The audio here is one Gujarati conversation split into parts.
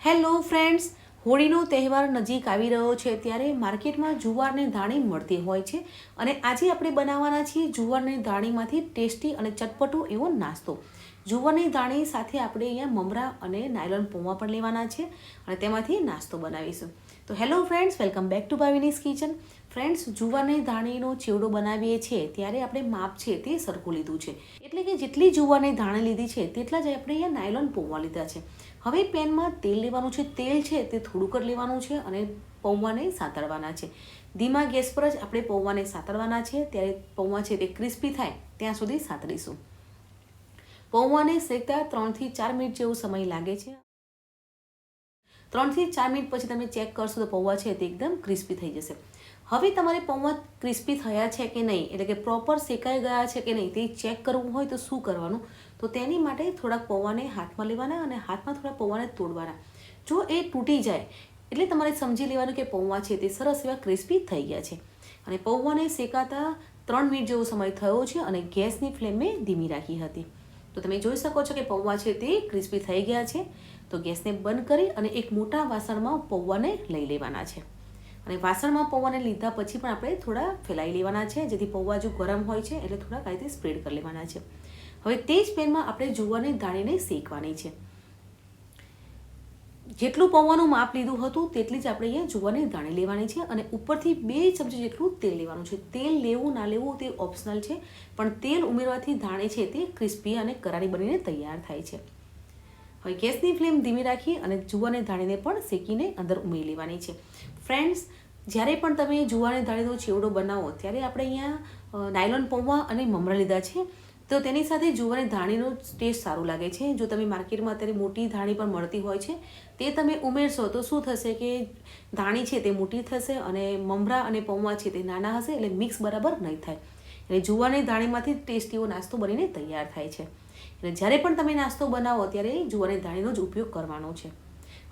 હેલો ફ્રેન્ડ્સ, હોળીનો તહેવાર નજીક આવી રહ્યો છે ત્યારે માર્કેટમાં જુવારને ધાણી મળતી હોય છે અને આજે આપણે બનાવવાના છીએ જુવારની ધાણીમાંથી ટેસ્ટી અને ચટપટો એવો નાસ્તો. જુવારની ધાણી સાથે આપણે અહીંયા મમરા અને નાયલોન પૌવા પણ લેવાના છે અને તેમાંથી નાસ્તો બનાવીશું. તો hello friends, welcome back to Bhavini's kitchen. Friends, જુવારની ધાણીનો ચેવડો બનાવીએ છીએ ત્યારે આપણે માપ છે તે સરખું લીધું છે. એટલે કે જેટલી જુવારની ધાણી લીધી છે, તેટલા જ આપણે અહીંયા નાયલોન પૌવા લીધા છે. હવે પેનમાં તેલ લેવાનું છે, તેલ છે, તે થોડુંક જ લેવાનું છે અને પૌવાને સાતળવાના છે. ધીમા ગેસ પર જ આપણે પૌવાને સાતળવાના છે, ત્યારે પૌવા છે તે ક્રિસ્પી થાય, ત્યાં સુધી સાતરીશું પૌવાને શેકતા ત્રણથી ચાર મિનિટ જેવો સમય લાગે છે. ત્રણથી ચાર મિનિટ પછી તમે ચેક કરશો તો પૌવા છે તે એકદમ ક્રિસ્પી થઈ જશે. હવે તમારે પૌવા ક્રિસ્પી થયા છે કે નહીં? એટલે કે પ્રોપર શેકાઈ ગયા છે કે નહીં? તે ચેક કરવું હોય તો શું કરવાનું? તો તેની માટે થોડાક પૌવાને હાથમાં લેવાના અને હાથમાં થોડા પૌવાને તોડવાના. જો એ તૂટી જાય, એટલે તમારે સમજી લેવાનું કે પૌવા છે તે સરસ એવા ક્રિસ્પી થઈ ગયા છે. અને પૌવાને શેકાતા ત્રણ મિનિટ જેવો સમય થયો છે અને ગેસની ફ્લેમ મેં ધીમી રાખી હતી. તો તમે જોઈ શકો છો કે પૌવા છે તે ક્રિસ્પી થઈ ગયા છે. તો ગેસને બંધ કરી અને એક મોટા વાસણમાં પૌવાને લઈ લેવાના છે. અને વાસણમાં પૌવાને લીધા પછી પણ આપણે થોડા ફેલાઈ લેવાના છે. જેથી પૌવા જો ગરમ હોય છે, એટલે થોડા આ રીતે સ્પ્રેડ કરી લેવાના છે. હવે તે જ પેનમાં આપણે જુવારની દાણીને શેકવાની છે. જેટલું પૌવાનું માપ લીધું હતું, તેટલી જ આપણે અહીંયા જુવારની દાણી લેવાની છે અને ઉપરથી બે ચમચી જેટલું તેલ લેવાનું છે. તેલ લેવું ના લેવું તે ઓપ્શનલ છે, પણ તેલ ઉમેરવાથી ધાણી છે તે ક્રિસ્પી અને કરારી બનીને તૈયાર થાય છે. હવે ગેસની ફ્લેમ ધીમી રાખી અને જુવાને ધાણીને પણ શેકીને અંદર ઉમેરી લેવાની છે. ફ્રેન્ડ્સ, જ્યારે પણ તમે જુવાને ધાણીનો ચેવડો બનાવો, ત્યારે આપણે અહીંયા નાયલોન પૌવા અને મમરા લીધા છે. તો તેની સાથે જુવારની ધાણીનો ટેસ્ટ સારું લાગે છે. જો તમે માર્કેટમાં અત્યારે મોટી ધાણી પણ મળતી હોય છે, તે તમે ઉમેરશો તો શું થશે કે ધાણી છે તે મોટી થશે અને મમરા અને પૌવા છે તે નાના હશે, એટલે મિક્સ બરાબર નહીં થાય. એટલે જુવારની ધાણીમાંથી ટેસ્ટીઓ નાસ્તો બનીને તૈયાર થાય છે. એટલે જ્યારે પણ તમે નાસ્તો બનાવો, ત્યારે જુવારની ધાણીનો જ ઉપયોગ કરવાનો છે.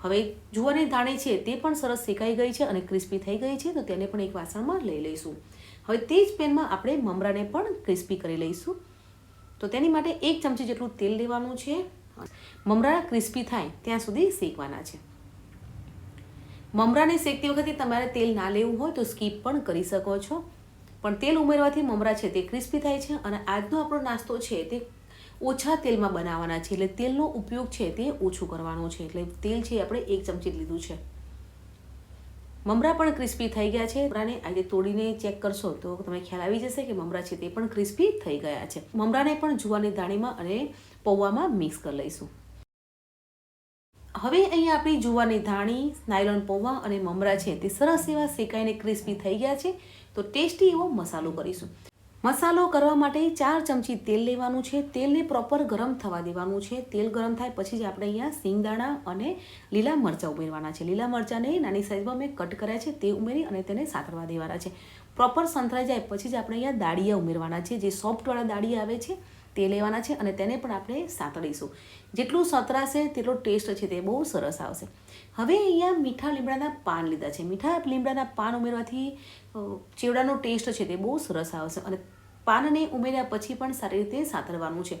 હવે જુવારની ધાણી છે, તે પણ સરસ શેકાઈ ગઈ છે અને ક્રિસ્પી થઈ ગઈ છે, તો તેને પણ એક વાસણમાં લઈ લઈશું. હવે તે જ પેનમાં આપણે મમરાને પણ ક્રિસ્પી કરી લઈશું. તો તેની માટે એક ચમચી જેટલું તેલ લેવાનું છે. મમરા ક્રિસ્પી થાય ત્યાં સુધી શેકવાના છે. મમરાને શેકતી વખતે તમારે તેલ ના લેવું હોય તો સ્કીપ પણ કરી શકો છો. પણ તેલ ઉમેરવાથી મમરા છે તે ક્રિસ્પી થાય છે અને આજનો આપણો નાસ્તો છે તે ઓછા તેલમાં બનાવવાના છે એટલે તેલનો ઉપયોગ છે તે ઓછું કરવાનો છે એટલે તેલ છે આપણે એક ચમચી લીધું છે. મમરા પણ ક્રિસ્પી થઈ ગયા છે. મમરાને આજે તોડીને ચેક કરશો તો તમને ખ્યાલ આવી જશે કે મમરા છે તે પણ ક્રિસ્પી થઈ ગયા છે. મમરાને પણ જુવાની દાણીમાં અને પૌવામાં મિક્સ કરી લઈશું. હવે અહીંયા આપણી જુવાની ધાણી નાયલોન પૌવા અને મમરા છે તે સરસ એવા શેકાઈને ક્રિસ્પી થઈ ગયા છે. તો ટેસ્ટી એવો મસાલો કરીશું. મસાલો કરવા માટે ચાર ચમચી તેલ લેવાનું છે. તેલને પ્રોપર ગરમ થવા દેવાનું છે. તેલ ગરમ થાય પછી જ આપણે અહીંયા સિંગદાણા અને લીલા મરચાં ઉમેરવાના છે. લીલા મરચાંને નાની સાઈઝમાં મેં કટ કર્યા છે. તે ઉમેરી અને તેને સાતરવા દેવાના છે. પ્રોપર સંતરાઈ જાય પછી જ આપણે અહીંયા દાળિયા ઉમેરવાના છે. જે સોફ્ટવાળા દાળિયા આવે છે, તે લેવાના છે અને તેને પણ આપણે સાતળીશું જેટલું સતરાશે તેટલો ટેસ્ટ છે તે બહુ સરસ આવશે. હવે અહીંયા મીઠા લીમડાના પાન લીધા છે. મીઠા લીમડાના પાન ઉમેરવાથી ચેવડાનો ટેસ્ટ છે તે બહુ સરસ આવશે અને પાનને ઉમેર્યા પછી પણ સારી રીતે સાતરવાનું છે.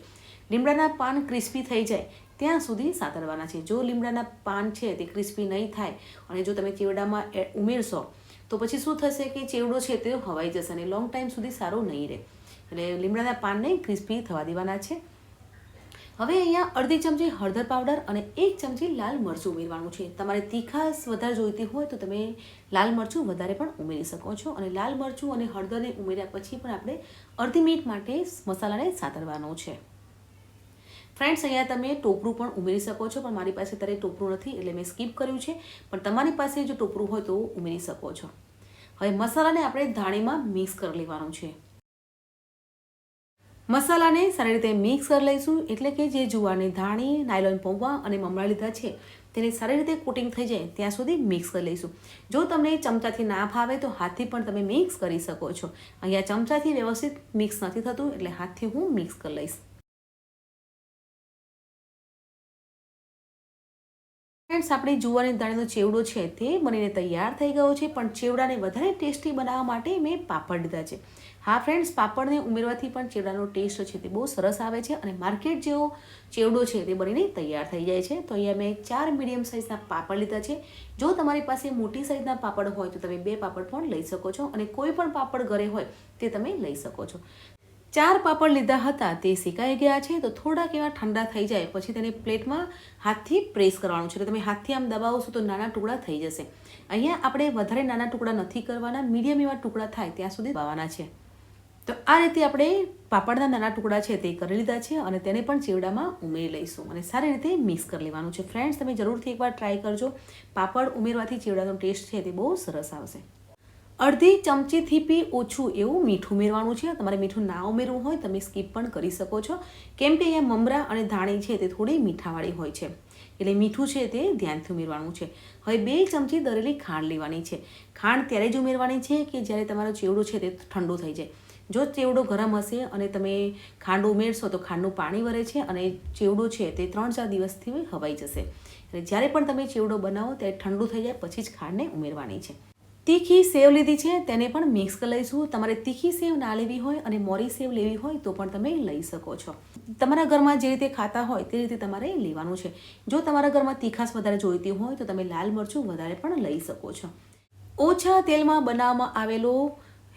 લીમડાના પાન ક્રિસ્પી થઈ જાય ત્યાં સુધી સાતરવાના છે. જો લીમડાના પાન છે તે ક્રિસ્પી નહીં થાય અને જો તમે ચેવડામાં ઉમેરશો, તો પછી શું થશે કે ચેવડો છે તે હવાઈ જશે અને લોંગ ટાઈમ સુધી સારો નહીં રહે. એટલે લીમડાના પાનને ક્રિસ્પી થવા દેવાના છે. હવે અહીંયા અડધી ચમચી હળદર પાવડર અને એક ચમચી લાલ મરચું ઉમેરવાનું છે. તમારે તીખાસ વધારે જોઈતી હોય તો તમે લાલ મરચું વધારે પણ ઉમેરી શકો છો અને લાલ મરચું અને હળદરને ઉમેર્યા પછી પણ આપણે અડધી મિનિટ માટે મસાલાને સાતરવાનો છે. ફ્રેન્ડ્સ, અહીંયા તમે ટોપરું પણ ઉમેરી શકો છો, પણ મારી પાસે અત્યારે ટોપરું નથી એટલે મેં સ્કીપ કર્યું છે. પણ તમારી પાસે જો ટોપરું હોય તો ઉમેરી શકો છો. હવે મસાલાને આપણે ધાણીમાં મિક્સ કરી લેવાનું છે. મસાલાને સારી રીતે મિક્સ કરી લઈશું એટલે કે જે જુવારની ધાણી, નાયલોન પૌવા અને મમરા લીધા છે, તેને સારી રીતે કોટિંગ થઈ જાય ત્યાં સુધી મિક્સ કરી લઈશું. જો તમને ચમચાથી ના ફાવે તો હાથથી પણ તમે મિક્સ કરી શકો છો. અહીંયા ચમચાથી વ્યવસ્થિત મિક્સ નથી થતું એટલે હાથથી હું મિક્સ કરી લઈશ. ફ્રેન્ડ્સ આપણી જુવારની દાણીનો ચેવડો છે તે બનીને તૈયાર થઈ ગયો છે, પણ ચેવડાને વધારે ટેસ્ટી બનાવવા માટે મેં પાપડ લીધા છે. હા ફ્રેન્ડ્સ પાપડને ઉમેરવાથી પણ ચેવડાનો ટેસ્ટ છે તે બહુ સરસ આવે છે અને માર્કેટ જેવો ચેવડો છે તે બનીને તૈયાર થઈ જાય છે. તો અહીંયા મેં ચાર મીડિયમ સાઇઝના પાપડ લીધા છે. જો તમારી પાસે મોટી સાઇઝના પાપડ હોય તો તમે બે પાપડ પણ લઈ શકો છો અને કોઈ પણ પાપડ ઘરે હોય તે તમે લઈ શકો છો. ચાર પાપડ લીધા હતા તે શેકાઈ ગયા છે તો થોડાક એવા ઠંડા થઈ જાય પછી તેને પ્લેટમાં હાથથી પ્રેસ કરવાનું છે. તો તમે હાથથી આમ દબાવશો તો નાના ટુકડા થઈ જશે. અહીંયા આપણે વધારે નાના ટુકડા નથી કરવાના મીડિયમ એવા ટુકડા થાય ત્યાં સુધી દબાવવાના છે. તો આ રીતે આપણે પાપડના નાના ટુકડા છે તે કરી લીધા છે અને તેને પણ ચેવડામાં ઉમેરી લઈશું અને સારી રીતે મિક્સ કરી લેવાનું છે. ફ્રેન્ડ્સ, તમે જરૂરથી એકવાર ટ્રાય કરજો. પાપડ ઉમેરવાથી ચેવડાનો ટેસ્ટ છે તે બહુ સરસ આવશે. અડધી ચમચીથી બી ઓછું એવું મીઠું ઉમેરવાનું છે. તમારે મીઠું ના ઉમેરવું હોય, તમે સ્કીપ પણ કરી શકો છો. કેમ કે અહીંયા મમરા અને ધાણી છે તે થોડી મીઠાવાળી હોય છે. એટલે મીઠું છે તે ધ્યાનથી ઉમેરવાનું છે. હવે બે ચમચી દરેલી ખાંડ લેવાની છે. ખાંડ ત્યારે જ ઉમેરવાની છે કે જ્યારે તમારો ચેવડો છે તે ઠંડુ થઈ જાય. જો ચેવડો ગરમ હશે અને તમે ખાંડ ઉમેરશો તો ખાંડનું પાણી વરે છે અને ચેવડો છે તે ત્રણ ચાર દિવસથી હવાઈ જશે. એટલે જ્યારે પણ તમે ચેવડો બનાવો ત્યારે ઠંડુ થઈ જાય પછી જ ખાંડને ઉમેરવાની છે. તીખી સેવ લીધી છે તેને પણ મિક્સ કરી લઈશું. તમારે તીખી સેવ ના લેવી હોય અને મોરી સેવ લેવી હોય તો પણ તમે લઈ શકો છો. તમારા ઘરમાં જે રીતે ખાતા હોય તે રીતે તમારે લેવાનું છે. જો તમારા ઘરમાં તીખાશ વધારે જોઈતી હોય તો તમે લાલ મરચું વધારે પણ લઈ શકો છો. ઓછા તેલમાં બનાવવામાં આવેલો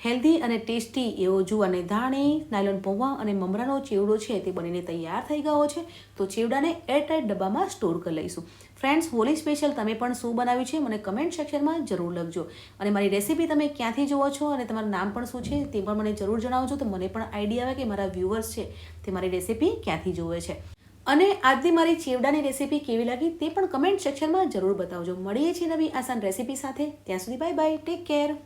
હેલ્ધી અને ટેસ્ટી એવો જુવાને ધાણી, નાયલોન પૌવા અને મમરાનો ચેવડો છે તે બનીને તૈયાર થઈ ગયો છે. તો ચેવડાને એરટાઈટ ડબ્બામાં સ્ટોર કરી લઈશું. ફ્રેન્ડ્સ, હોલી સ્પેશિયલ તમે પણ શું બનાવ્યું છે મને કમેન્ટ સેક્શનમાં જરૂર લખજો. અને મારી રેસીપી તમે ક્યાંથી જુઓ છો અને તમારું નામ પણ શું છે તે પણ મને જરૂર જણાવજો. તો મને પણ આઈડિયા આવે કે મારા વ્યૂવર્સ છે તે મારી રેસીપી ક્યાંથી જુએ છે. અને આજની મારી ચેવડાની રેસીપી કેવી લાગી તે પણ કમેન્ટ સેક્શનમાં જરૂર બતાવજો. મળીએ છીએ નવી આસાન રેસીપી સાથે. ત્યાં સુધી બાય બાય. Take care